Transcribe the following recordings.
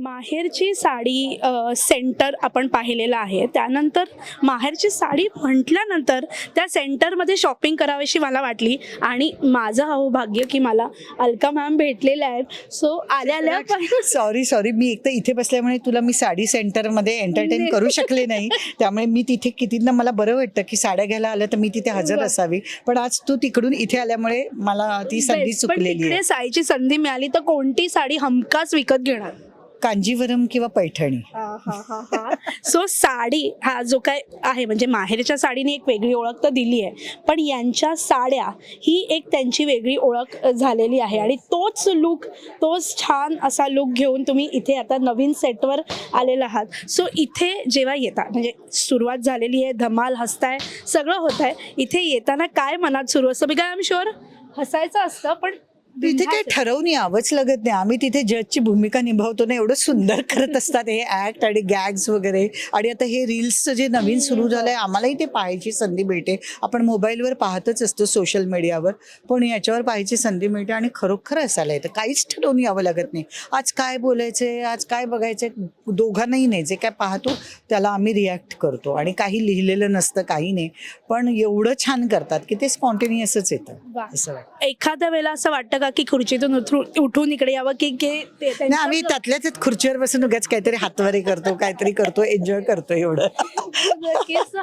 माहेरची sari centre आपण पाहिलेलं आहे. त्यानंतर माहेरची साडी म्हटल्यानंतर त्या सेंटरमध्ये शॉपिंग करावीशी मला वाटली आणि माझं अहोभाग्य की मला अलका मॅम भेटलेल्या आहेत. सो आल्या सॉरी सॉरी मी एक तर इथे बसल्यामुळे तुला मी साडी सेंटरमध्ये एंटरटेन करू शकले नाही. त्यामुळे मी तिथे कितींदा मला बरं वाटतं की साड्या घ्यायला आलं तर मी तिथे हजर असावी. पण आज तू तिकडून इथे आल्यामुळे मला ती संधी चुकलेली आहे. साडीची संधी मिळाली तर कोणती साडी हमखास विकत घेणार? कांजीवरम किंवा पैठणी. सो साडी हा जो काय आहे म्हणजे माहेरच्या साडीने एक वेगळी ओळख तर दिली आहे. पण यांच्या साड्या ही एक त्यांची वेगळी ओळख झालेली आहे. आणि तोच लुक तोच छान असा लुक घेऊन तुम्ही इथे आता नवीन सेटवर आलेला आहात. सो इथे जेव्हा येता म्हणजे सुरुवात झालेली आहे धमाल हसताय सगळं होत आहे इथे येताना काय मनात सुरू असतं? बिकॉज आय एम शुअर हसायचं असतं पण तिथे काही ठरवून यावंच लागत नाही. आम्ही तिथे जजची भूमिका निभावतो ना एवढं सुंदर करत असतात हे ऍक्ट आणि गॅग्स वगैरे. आणि आता हे रील्सचं जे नवीन सुरू झालंय आम्हालाही ते पाहायची संधी मिळते. आपण मोबाईलवर पाहतच असतो सोशल मीडियावर पण याच्यावर पाहायची संधी मिळते आणि खरोखर असायला येतं. काहीच ठरवून यावं लागत नाही. आज काय बोलायचंय आज काय बघायचंय दोघांनाही नाही. जे काय पाहतो त्याला आम्ही रिॲक्ट करतो. आणि काही लिहिलेलं नसतं काही नाही. पण एवढं छान करतात की ते स्पॉन्टेनियसच येतं. असं वाटतं. एखाद्या वेळेला असं वाटतं का की खुर्चीतून उठून उठून इकडे यावं की की ते नाही त्यांच्या- आम्ही त्यातल्याच त्यात खुर्चीवर बसून उगाच काहीतरी हातवारे करतो काहीतरी करतो एन्जॉय करतो एवढं.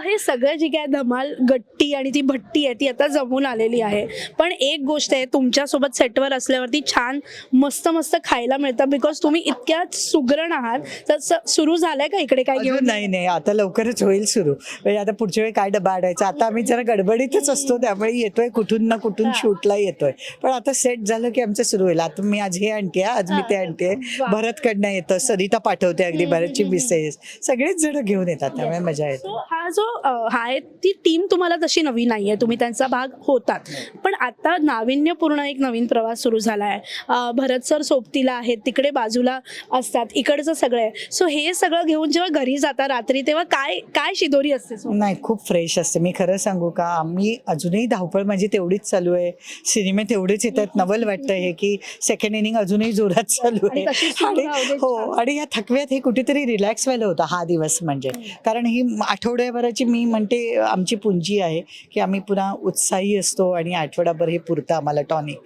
हे सगळं जी काय धमाल गट्टी आणि ती भट्टी आहे ती आता जमून आलेली आहे. पण एक गोष्ट आहे तुमच्यासोबत सेटवर असल्यावरती छान मस्त मस्त खायला मिळतं बिकॉज तुम्ही इतक्यात सुगरण आहात. तर सुरू झालंय का इकडे काय अजून घेऊन नाही नाही. आता लवकरच होईल सुरू. म्हणजे आता पुढच्या वेळी काय डबा आणायचा? आता आम्ही जरा गडबडीतच असतो त्यामुळे येतोय कुठून ना कुठून शूटला येतोय. पण आता सेट झालं की आमचं सुरू होईल. आता मी आज हे आणते आज मी ते आणते. भरतकडनं येतं सरिता पाठवते अगदी भरतची मिसेस सगळेच जण घेऊन येतात त्यामुळे मजा येते. हा जो हा आहे ती टीम तुम्हाला तशी नवी नाहीये. तुम्ही त्यांचा भाग होतात. पण आता नाविन्यपूर्ण एक नवीन प्रवास सुरू झाला आहे भरत सर सोबतीला आहेत तिकडे बाजूला असतात इकडचं सगळं आहे. सो हे सगळं घेऊन जेव्हा घरी जाता रात्री तेव्हा काय काय शिदोरी असते? नाही खूप फ्रेश असते. मी खरं सांगू का आम्ही अजूनही धावपळ माझी तेवढीच चालू आहे. सिनेमे तेवढेच येत आहेत नवल वाटतं हे की सेकंड इनिंग अजूनही जोरात चालू आहे. आणि. हो आणि या थकव्यात हे कुठेतरी रिलॅक्स व्हायला होतं हा दिवस म्हणजे. कारण ही आठवड्याभराची मी म्हणते आमची पुंजी आहे की आम्ही पुन्हा उत्साही असतो आणि आठवडाभर हे पुरतं आम्हाला टॉनिक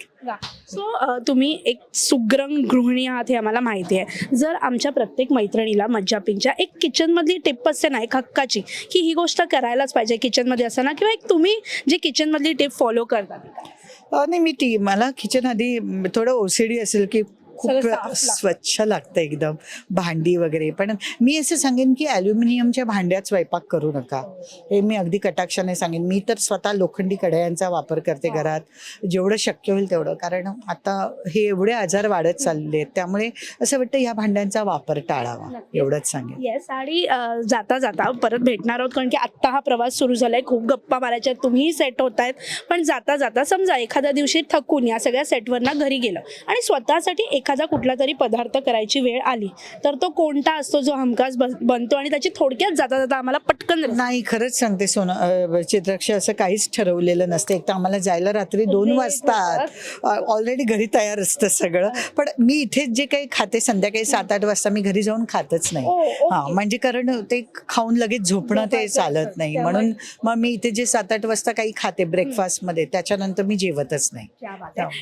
सो तुम्ही एक सुग्रंग गृहिणी आहात हे आम्हाला माहिती आहे. जर आमच्या प्रत्येक मैत्रिणीला मज्जापींच्या एक किचनमधली टिप असते ना एक हक्काची की ही गोष्ट करायलाच पाहिजे किचनमध्ये असताना किंवा एक तुम्ही जी किचनमधली टिप फॉलो करता नाही मी ती मला किचन आधी थोडं ओसीडी असेल की खूप. स्वच्छ लागतं एकदम भांडी वगैरे. पण मी असं सांगेन की ॲल्युमिनियमच्या भांड्यात स्वयंपाक करू नका. हे मी अगदी कटाक्षाने सांगेन. मी तर स्वतः लोखंडी कढयांचा वापर करते घरात. जेवढं शक्य होईल तेवढं. कारण आता हे एवढे आजार वाढत चालले आहेत त्यामुळे असं वाटतं या भांड्यांचा वापर टाळावा. एवढंच सांगेन. येस आणि जाता जाता परत भेटणार आहोत. कारण की आत्ता हा प्रवास सुरू झालाय. खूप गप्पा मारायच्या. तुम्हीही सेट होत आहेत पण जाता जाता समजा एखाद्या दिवशी थकून या सगळ्या सेटवरना घरी गेलं आणि स्वतःसाठी एखादा कुठला तरी पदार्थ करायची वेळ आली तर तो कोणता असतो जो हमखास बन- बनतो आणि त्याची थोडक्यात जाता जाता आम्हाला पटकन नाही खरंच सांगते सोनं चित्रक्ष असं काहीच ठरवलेलं नसतं. एक तर आम्हाला जायला रात्री दोन वाजतात. ऑलरेडी घरी तयार असतं सगळं. पण मी इथेच जे काही खाते संध्याकाळी सात आठ वाजता मी घरी जाऊन खातच नाही. ओके. हा म्हणजे कारण ते खाऊन लगेच झोपणं ते चालत. नाही. म्हणून मग मी इथे जे सात आठ वाजता काही खाते ब्रेकफास्टमध्ये त्याच्यानंतर मी जेवतच नाही.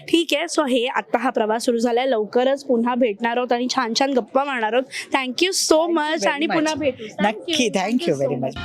ठीक आहे सो हे आता हा प्रवास सुरू झालाय. लवकरच पुन्हा भेटणार आहोत आणि छान छान गप्पा मारणार आहोत थँक्यू सो मच आणि. पुन्हा भेटू. नक्की थँक्यू व्हेरी. मच